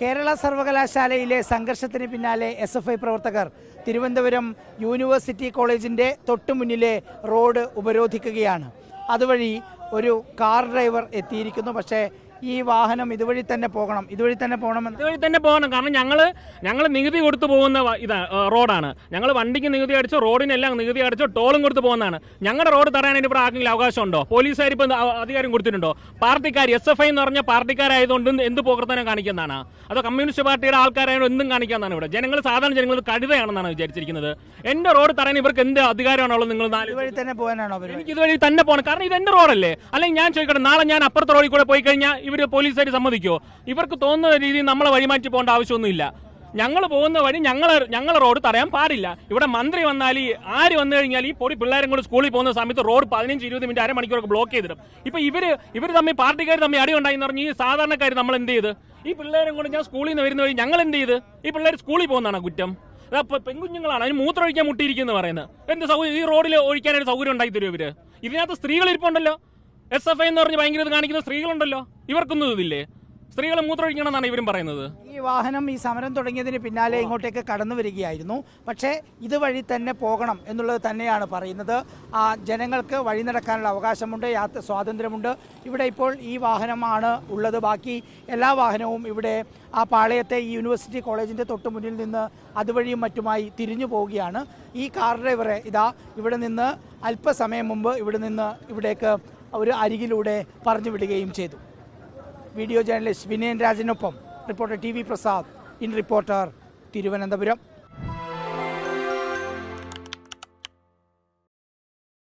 കേരള സർവകലാശാലയിലെ സംഘർഷത്തിന് പിന്നാലെ എസ് എഫ് ഐ പ്രവർത്തകർ തിരുവനന്തപുരം യൂണിവേഴ്സിറ്റി കോളേജിന്റെ തൊട്ടു മുന്നിലെ റോഡ് ഉപരോധിക്കുകയാണ്. അതുവഴി ഒരു കാർ ഡ്രൈവർ എത്തിയിരിക്കുന്നു. പക്ഷേ ഈ വാഹനം ഇതുവഴി തന്നെ പോകണം ഇതുവഴി തന്നെ പോകണം ഇതുവഴി തന്നെ പോകണം. കാരണം ഞങ്ങൾ ഞങ്ങൾ നികുതി കൊടുത്തു പോകുന്ന ഇത് റോഡാണ്. ഞങ്ങൾ വണ്ടിക്ക് നികുതി അടിച്ചോ റോഡിനെല്ലാം നികുതി അടിച്ചോ ടോളും കൊടുത്തു പോകുന്നതാണ്. ഞങ്ങളുടെ റോഡ് തടയാൻ ഇവിടെ ആർക്കെങ്കിലും അവകാശമുണ്ടോ? പോലീസുകാർ ഇപ്പം അധികാരം കൊടുത്തിട്ടുണ്ടോ? പാർട്ടിക്കാർ എസ് എഫ് ഐ എന്ന് പറഞ്ഞ പാർട്ടിക്കാരായതുകൊണ്ട് എന്ത് പോകർത്തനം കാണിക്കുന്നതാണ്? അതോ കമ്മ്യൂണിസ്റ്റ് പാർട്ടിയുടെ ആൾക്കാരായാലും എന്തും കാണിക്കാന്നാണ് ഇവിടെ. ജനങ്ങൾ സാധാരണ ജനങ്ങൾ കഴുതയാണെന്നാണ് വിചാരിച്ചിരിക്കുന്നത്. എന്റെ റോഡ് തടയാൻ ഇവർക്ക് എന്ത് അധികാരമാണുള്ളത് നിങ്ങൾ ഇതുവഴി തന്നെ പോകാനാണോ എനിക്ക് ഇതുവഴി തന്നെ പോകണം. കാരണം ഇത് എന്റെ റോഡല്ലേ. അല്ലെങ്കിൽ ഞാൻ ചോദിക്കട്ടെ നാളെ ഞാൻ അപ്പുറത്തെ റോഡിൽ കൂടെ പോയി കഴിഞ്ഞാൽ ഇവർ പോലീസുകാർ സമ്മതിക്കുമോ ഇവർക്ക് തോന്നുന്ന രീതിയിൽ നമ്മളെ വഴിമാറ്റി പോകേണ്ട ആവശ്യമൊന്നുമില്ല. ഞങ്ങൾ പോകുന്ന വഴി ഞങ്ങൾ ഞങ്ങളെ റോഡ് തടയാൻ പാടില്ല. ഇവിടെ മന്ത്രി വന്നാൽ ഈ ആര് വന്നു കഴിഞ്ഞാൽ ഈ പൊടി പിള്ളേരും കൂടി സ്കൂളിൽ പോകുന്ന സമയത്ത് റോഡ് പതിനഞ്ച് ഇരുപത് മിനിറ്റ് അരമണിക്കൂറൊക്കെ ബ്ലോക്ക് ചെയ്തിടും. ഇപ്പോൾ ഇവർ ഇവർ തമ്മിൽ പാർട്ടിക്കാർ തമ്മിൽ അടി ഉണ്ടായി എന്ന് പറഞ്ഞ് ഈ സാധാരണക്കാർ നമ്മൾ എന്ത് ചെയ്ത്? ഈ പിള്ളേരും കൂടി ഞാൻ സ്കൂളിൽ നിന്ന് വരുന്ന വഴി ഞങ്ങൾ എന്ത് ചെയ്ത്? ഈ പിള്ളേർ സ്കൂളിൽ പോകുന്നതാണ് കുറ്റം? പെൺകുഞ്ഞുങ്ങളാണ് അതിന് മൂത്രമൊഴിക്കാൻ മുട്ടിയിരിക്കുന്നു പറയുന്നത്. എന്ത് സൗകര്യം ഈ റോഡിൽ ഒഴിക്കാനായിട്ട് സൗകര്യം ഉണ്ടായി തരുമോ ഇവർ? ഇതിനകത്ത് സ്ത്രീകൾ ഇരിപ്പുണ്ടല്ലോ. എസ് എഫ് ഐ എന്ന് പറഞ്ഞ് ഭയങ്കര ഇത് കാണിക്കുന്ന സ്ത്രീകളുണ്ടല്ലോ. ഇവർക്കൊന്നും ഇതില്ലേ? സ്ത്രീകൾ മൂത്രമൊഴിക്കണമെന്നാണ് ഇവരും പറയുന്നത്. ഈ വാഹനം ഈ സമരം തുടങ്ങിയതിന് പിന്നാലെ ഇങ്ങോട്ടേക്ക് കടന്നു വരികയായിരുന്നു. പക്ഷേ ഇതുവഴി തന്നെ പോകണം എന്നുള്ളത് തന്നെയാണ് പറയുന്നത്. ആ ജനങ്ങൾക്ക് വഴി നടക്കാനുള്ള അവകാശമുണ്ട് യാത്ര സ്വാതന്ത്ര്യമുണ്ട്. ഇവിടെ ഇപ്പോൾ ഈ വാഹനമാണ് ഉള്ളത്. ബാക്കി എല്ലാ വാഹനവും ഇവിടെ ആ പാളയത്തെ ഈ യൂണിവേഴ്സിറ്റി കോളേജിന്റെ തൊട്ട് മുന്നിൽ നിന്ന് അതുവഴിയും മറ്റുമായി തിരിഞ്ഞു പോവുകയാണ്. ഈ കാർ ഡ്രൈവറെ ഇതാ ഇവിടെ നിന്ന് അല്പസമയം മുമ്പ് ഇവിടെ നിന്ന് ഇവിടേക്ക് ഒരു അരികിലൂടെ പറഞ്ഞു വിടുകയും ചെയ്തു. Video journalist Vinayan രാജനൊപ്പം reporter T V Prasad in reporter Thiruvananthapuram.